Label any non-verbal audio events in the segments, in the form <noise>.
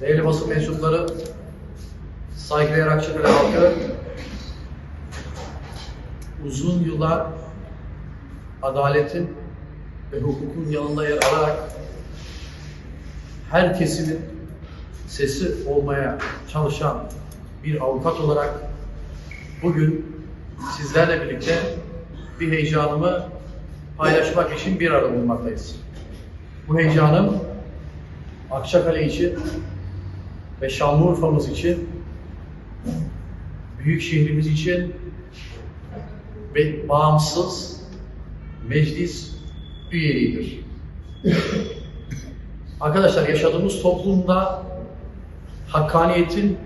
değerli basın mensupları, saygıdeğer Akçakale halkı, uzun yıllar adaletin ve hukukun yanında yer alarak her kesimin sesi olmaya çalışan bir avukat olarak bugün sizlerle birlikte bir heyecanımı paylaşmak için bir arada bulunmaktayız. Bu heyecanım Akçakale için ve Şanlıurfa'mız için, büyük şehrimiz için ve bağımsız meclis üyeliğidir. Arkadaşlar yaşadığımız toplumda hakkaniyetin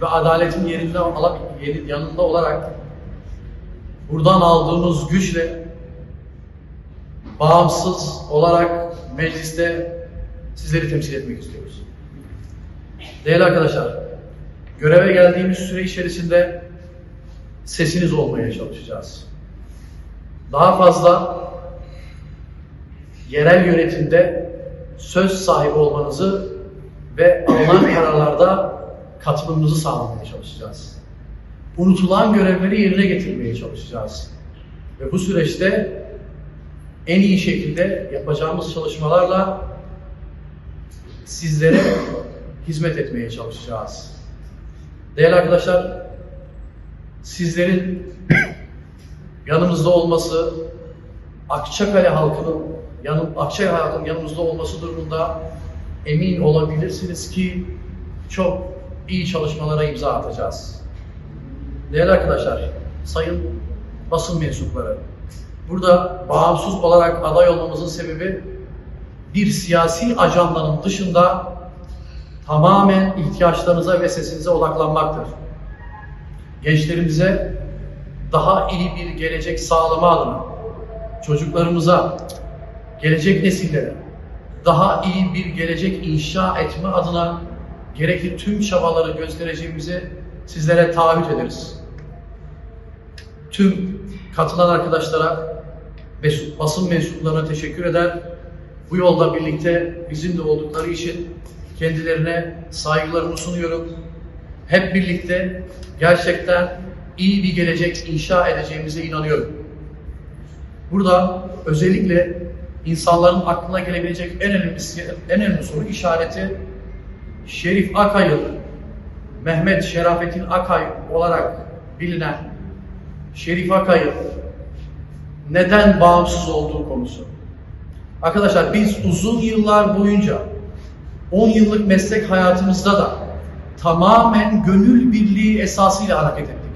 ve adaletin yerinde yeri- yanında olarak buradan aldığımız güçle bağımsız olarak mecliste sizleri temsil etmek istiyoruz. Değerli arkadaşlar, göreve geldiğimiz süre içerisinde sesiniz olmaya çalışacağız. Daha fazla yerel yönetimde söz sahibi olmanızı ve alınan <coughs> kararlarda katılımınızı sağlamaya çalışacağız. Unutulan görevleri yerine getirmeye çalışacağız. Ve bu süreçte en iyi şekilde yapacağımız çalışmalarla sizlere hizmet etmeye çalışacağız. Değerli arkadaşlar, sizlerin yanımızda olması, Akçakale halkının yanım, Akçakale halkının yanımızda olması durumunda emin olabilirsiniz ki çok iyi çalışmalara imza atacağız. Değerli arkadaşlar, sayın basın mensupları, burada bağımsız olarak aday olmamızın sebebi bir siyasi ajandanın dışında tamamen ihtiyaçlarınıza ve sesinize odaklanmaktır. Gençlerimize daha iyi bir gelecek sağlama adına, çocuklarımıza, gelecek nesillere daha iyi bir gelecek inşa etme adına gerekli tüm çabaları göstereceğimizi sizlere taahhüt ederiz. Tüm katılan arkadaşlara ve basın mensuplarına teşekkür eder. Bu yolda birlikte bizimle oldukları için kendilerine saygılarımı sunuyorum. Hep birlikte gerçekten iyi bir gelecek inşa edeceğimize inanıyorum. Burada özellikle insanların aklına gelebilecek en önemli en önemli soru işareti Şerif Akay'ın Mehmet Şerafettin Akay olarak bilinen Şerif Akay'ın neden bağımsız olduğu konusu. Arkadaşlar biz uzun yıllar boyunca 10 yıllık meslek hayatımızda da tamamen gönül birliği esasıyla hareket ettik.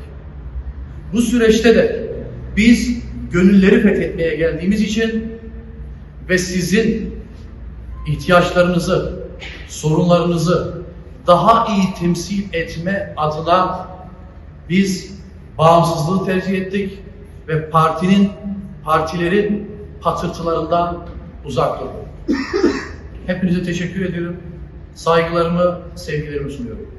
Bu süreçte de biz gönülleri fethetmeye geldiğimiz için ve sizin ihtiyaçlarınızı, sorunlarınızı daha iyi temsil etme adına biz bağımsızlığı tercih ettik ve partinin, partilerin patırtılarından uzak durduk. Hepinize teşekkür ediyorum. Saygılarımı, sevgilerimi sunuyorum.